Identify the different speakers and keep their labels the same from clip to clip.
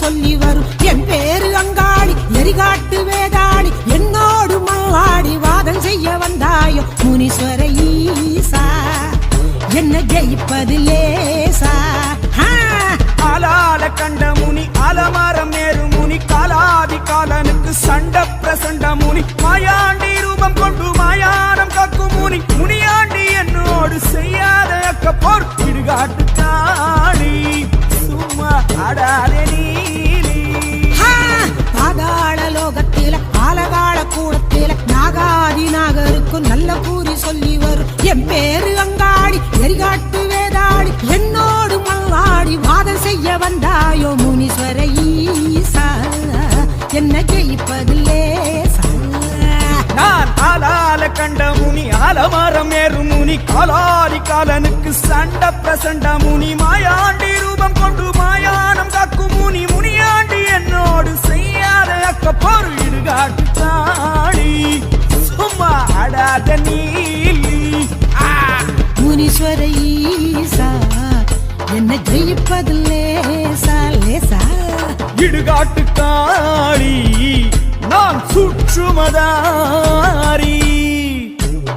Speaker 1: சொல்லி வரும். என் பேரு அங்காளி எரிகாட்டு
Speaker 2: வேதாளி. என்னோடு மல்லாடி வாதம் செய்ய வந்தாயோ? முனீஸ்வர ஈசா என்ன ஜெயிப்பது லேசா?
Speaker 1: ஆலால கண்ட முனி அலமரம் மேறு முனி காலாதி காலனுக்கு சண்ட பிரசண்ட முனி. மாயாண்டி ரூபம்
Speaker 2: கொண்டு மாயானம் காக்கும் முனி. முனியாண்டி என்னோடு செய்யாத அக்க போர். இடுகாட்டு தாடி சொல்லி வரும் என் பேரு அங்காடி எரிகாட்டு வேதாடி. என்னோடு மல்லாடி வாதம் செய்ய வந்தாயோ முனீஸ்வர ஈசா. என்ன ஜெயிப்பதில்லே
Speaker 1: நான் ஆளால கண்ட முனி ஆலமரம் ஏறும் முனி காலாதி காலனுக்கு சண்ட பிரசண்ட முனி மாயாண்டி ரூபம் கொண்டு மாயானம் காக்கும் முனி முனியாண்டி என்னோடு செய்யாத
Speaker 2: ஜெயிப்பது லேசா லேசா
Speaker 1: இடுகாட்டு காளி நான் சுற்றுமதாரி.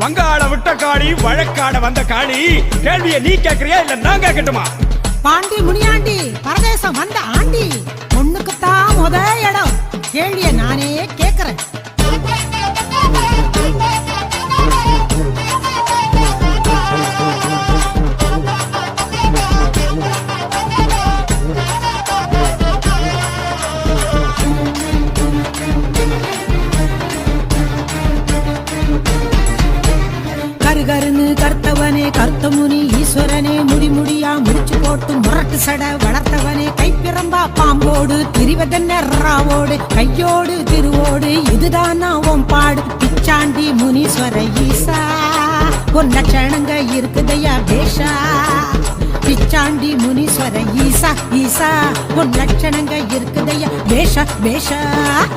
Speaker 1: வங்காள விட்ட காளி வழக்காட வந்த காளி கேள்வியை நீ கேக்குறியா இல்ல நான் கேட்கட்டுமா?
Speaker 2: பாண்டி முனியாண்டி பரதேசம் வந்த ஆண்டி. பொண்ணுக்குத்தான் முத இடம். கேள்விய நானே கேக்குறேன் கர்த்தவனே கர்த்தமுனி ஈஸ்வரனே முடி முடியா முடிச்சு போட்டு முரட்டு சட வளர்த்தவனே கைப்பிரம்பா பாம்போடு திரிவதென்ன ராவோடு கையோடு திருவோடு இதுதான் நான் உன் பாடு. பிச்சாண்டி முனீஸ்வர ஈசா ஒரு லட்சணங்க இருக்குதையா பேஷா. பிச்சாண்டி முனீஸ்வர ஈ ஈசா ஈசா உன் லட்சணங்க இருக்குதையா? பேஷா பேஷா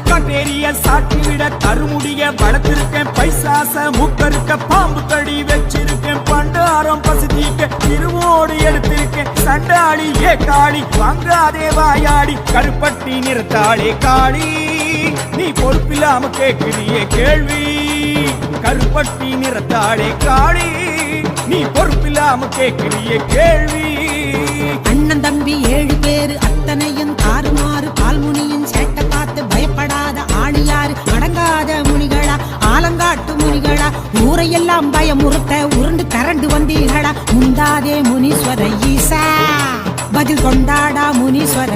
Speaker 1: கட்டேரிய சாட்டி விட கருமுடிய வளர்த்திருக்கேன். பைசாச மூக்கருக்க பாம்பு கடி வச்சிருக்கேன். பண்டாரம் பசுதிக்க திருவோடு எடுத்திருக்கேன். சண்டாளி ஏ காளி வாங்காதே வாயாடி. கருப்பட்டி நிறுத்தாளே காளி நீ பொறுப்பில்லாம கேட்கிறியே கேள்வி. கருப்பட்டி நிறத்தாளே காளி நீ பொறுப்பில்லாம கேட்கிறிய கேள்வி.
Speaker 2: அண்ணன் தம்பி ஏழு பேரு அத்தனையும் தாறுமாறு பால்முனியின் சேட்டை பார்த்து பயப்படாத ஆணியாரு அடங்காத முனிகளா ஆலங்காட்டு முனிகளா ஊரையெல்லாம் பயமுறுத்த உருண்டு கரண்டு வந்தீர்களா? முந்தாதே முனீஸ்வர ஈசா பதில் கொண்டாடா முனீஸ்வர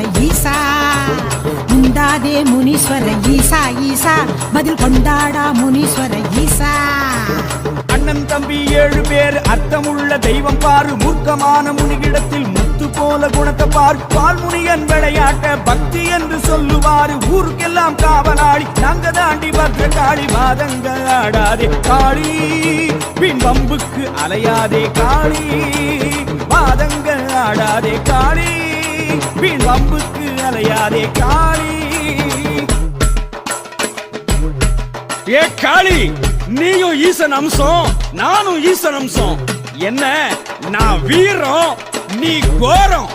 Speaker 2: முந்தாதே முனீஸ்வர ஈசா ஈசா. பதில் கொண்டாடா முனீஸ்வர ஈசா.
Speaker 1: அண்ணன் தம்பி ஏழு பேர் அர்த்தமுள்ள தெய்வம் பாரு. மூர்க்கமான முனிகிடத்தில் முத்து போல குணத்தை பார். பால்முனியன் விளையாட்ட பக்தி என்று சொல்லுவாரு. ஊருக்கெல்லாம் காவலாளி நாங்க தாண்டி பக்த காளி வாதங்க ஆடாதே காளி. பின் வம்புக்கு அலையாதே காளி. வாதங்கள் ஆடாதே காளி. பின் வம்புக்கு அலையாதே காளி. ஏ காளி நீயும் ஈசன் அம்சம் நானும் ஈசன் அம்சம். என்ன? நான் வீரம் நீ கோரம்.